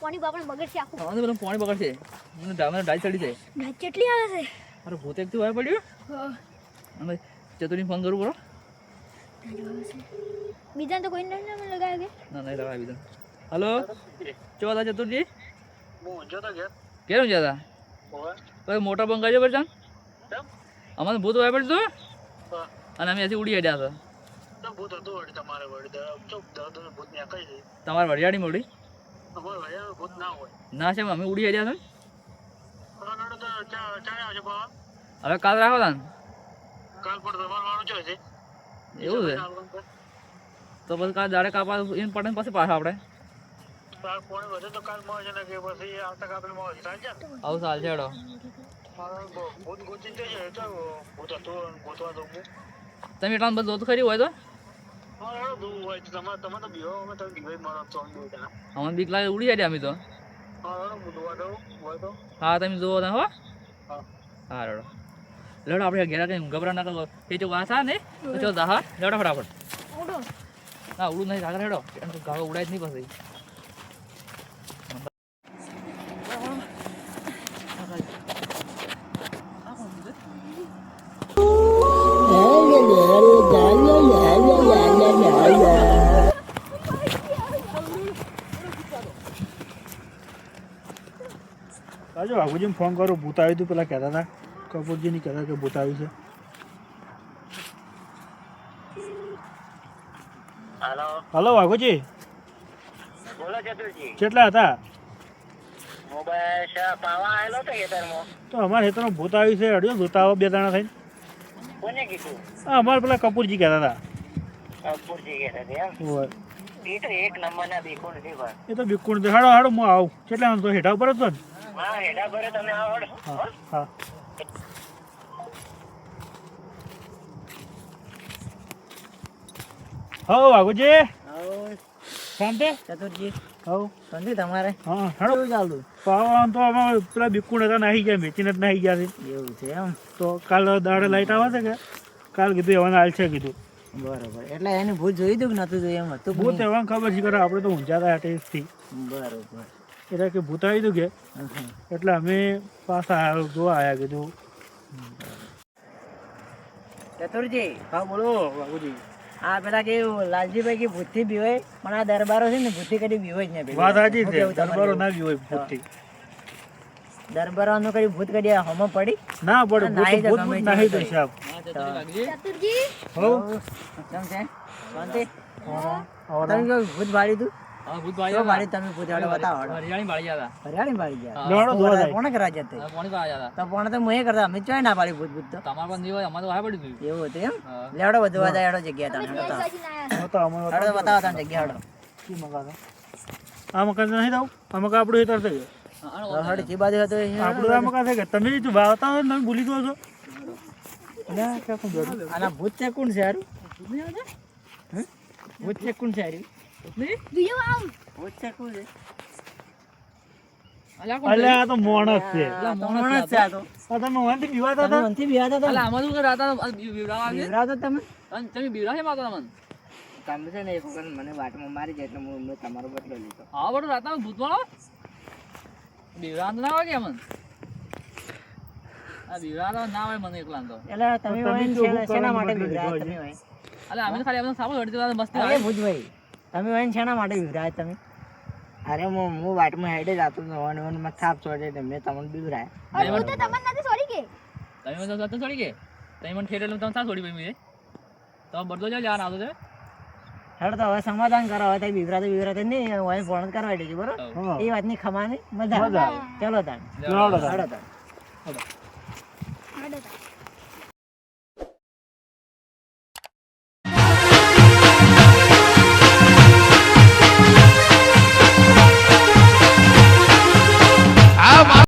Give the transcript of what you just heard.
પાણી બાપણ બગડશે આખું પેલું પાણી બગડશે. મને ડામને ડાઈ ચડી છે ડાઈ કેટલી આવે છે. અરે ભૂત એકથી વાય પડ્યું. અમે ચતુરી ફોન કરું બરો બીજા તો કોઈ ન લગાવે કે? ના ના લગાય બીજા હલો? ચો હતા ચતુરજી? હું જોતો ઘેર. કેમ જતા ઓય કઈ મોટા બંગાજો પર જાન અમારે ભૂત વાય પડ્યું હા. અને અમે અહીંથી ઉડી ગયા હતા. તો ભૂત હતું વળી તમારે વળી. તો ચૂપ ભૂત ને કઈ દે તમારે વડિયાળી મોડી? ભાઈ હવે ભૂત ના હોય. ના છે અમે ઉડી ગયા ચાલે આવશે હવે કાલ રાખો તા કાલ પર તમારે વાળું છે છે એવું છે? તો. પછી કાલ દાડે કાપા એને પડે પછી પાછા આપણે? કાલ પોણે વધે તો કાલ મળે છે ને કે પછી આવતા કાપેલ મળે છે. ચાલશે? ને આવું ચાલ છે એડો ભૂત ગોચી જશે તો ભૂત હતું ગોતવા દઉં તમે એટલા બધું ખરી હોય તો? હા દૂર હોય તો તમારે તમે તો બીવો અમે તમે બીવાઈ મારો તો દૂર જણા અમને બીક લાગે ઉડી ગયા અમે તો. હા હું તો. હા તમે જોવો તા હો. હા. હા રેડો. લેડો આપણે ઘેરા કઈ ગભરા ના કરો એ જો વાત આ ને તો દા હા. લેડો ફટાફટ. ઉડો. ઉડું નહીં આગળ હેડો એમ તો ગાળો ઉડાય જ નહીં પછી. આજે બાબુજીને ફોન કરો ભૂત આવ્યું હતું પેલા કહેતા હતા કપૂરજીની કહેતા કે ભૂત આવ્યું છે હાલો બાબુજી કેટલા હતા? તો તો અમારે ખેતરમાં ભૂત આવ્યું છે અડ્યો આવો બે દાણા થઈને. હા અમારે પેલા કપૂરજી કહેતા હતા. કપૂરજી. એ તો તો બિકુણ હાડો હાડો હું આવું. કેટલા તો હેઠા ઉપર હતો ને? હા હેડા ભરે તમે આવડો હા હા. હો. બાબુજી શાંતિ? ચતુરજી. હવ. સંજી તમારે? હા હાડો. પાવાનું તો અમે પેલા બિકુણ હતા નાહી ગયા વેચીને જ નાહી ગયા છે. એવું છે એમ? તો કાલ દાડે લાઈટ આવે છે કે? કાલ કીધું એવાને હાલ છે કીધું. બરોબર. એટલે એની ભૂત જોઈ દઉં કે નતું જોયું એમ હતું ભૂત એવાને ખબર છે કે આપણે તો ઊંઝા હતા બરોબર. એટલે કે ભૂત આવી હતું કે એટલે અમે પાછા જોવા આવ્યા કીધું ચતુરજી હા બોલો બાબુજી આ પેલા કે લાલજીભાઈ કે ભૂતથી બીવાય પણ આ દરબારો છે ને ભૂતથી કદી બીવાય જ નહીં વાત સાચી છે દરબારો ના બી હોય ભૂતથી. દરબારોનું કઈ ભૂત કદી હમો પડી? ના પડે નાહી ભૂત ભૂત ભૂત નાહી તે દે સાહેબ. ચતુરજી હો. કેમ છે? શાંતિ? તમે ભૂત ભાડી તું? તમે વાવતા હોય ને તમે ભૂલી ગયો છો? આના ભૂત છે કોણ છે? ભૂત છે કોણ છે હારું બીજો આવ ભૂત છે. કોણ છે અલ્યા આ તો માણસ છે આ છે આ તો. આ તમે વાંથી બીવાતા હતા? મનથી બિહાતા હતા? અલ્યા આમાં શું કરે? રાતા આ બી- બીવડાવવા આવે છે? બિહાતા તમે. અને તમે બીવડા છે માતા તમને તમે છે ને એક વખત મને વાટમાં મારી જાય એટલે હું તમારો બદલો લીધો. હા બરો રાતા ભૂત બીવડા ના હોય કે અમન? આ બીવડા તો ના હોય મને એકલા તો. એટલે તમે તમે હોય શેના- શું શેના કરવા માટે માટે તમે હોય અલ્યા અમે ખાલી આપણે સાબુ મસ્તી આવે તમે હોય શેના માટે વિવરાય તમે? અરે હું હું વાટમાં હેડે જતો હતો અને મને મને થાપ છોડે એટલે મેં તમને અરે હું તો તમને નથી છોડી કે. તમે મને સાથે છોડી કે? તમે મને ઠેર એટલે તમે શા છોડી ભાઈ મેં તો બદલો જાય જાન આવતો છે? હેડ તો હવે સમાધાન કરો હવે તઈ બિવરાતો બિવરાતો નહીં હોય ફોન કરવા દેજો બરોબર? એ વાતની ખમાની મજા મજા આવે ચલો તાણ. ચલો. તાણ. હેડો તાણ. હાડો તા.